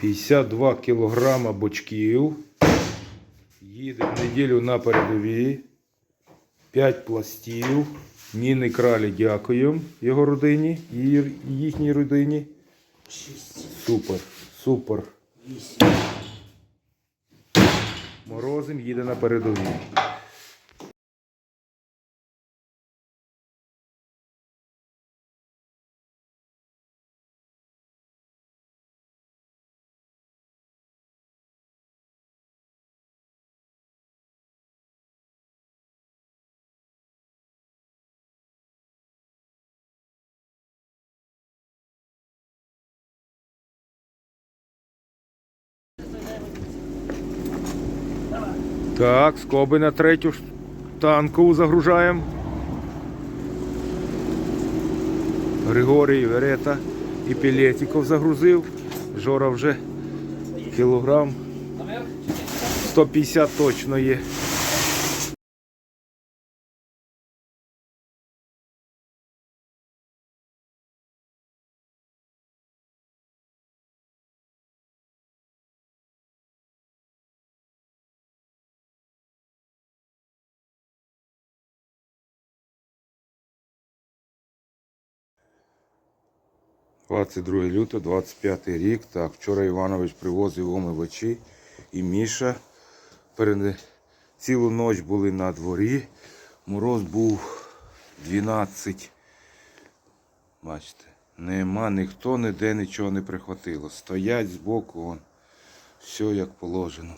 52 кілограма бочків. Їде в неділю на передовій. 5 пластів. Ніни кралі дякуємо його родині і їхній родині. Шість, Супер, супер. вісім, Морозим їде на передовій. Так, скоби на третю танкову загружаємо. Григорій Верета і Пілетіков загрузив. Жора вже кілограм 150 точно є. – 22 лютого, 25 рік. Так, вчора Іванович привозив омивачі і Міша. Перед... Цілу ніч були на дворі. Мороз був 12. Бачите, нема ніхто ніде нічого не прихватило. Стоять збоку, вон. Все як положено.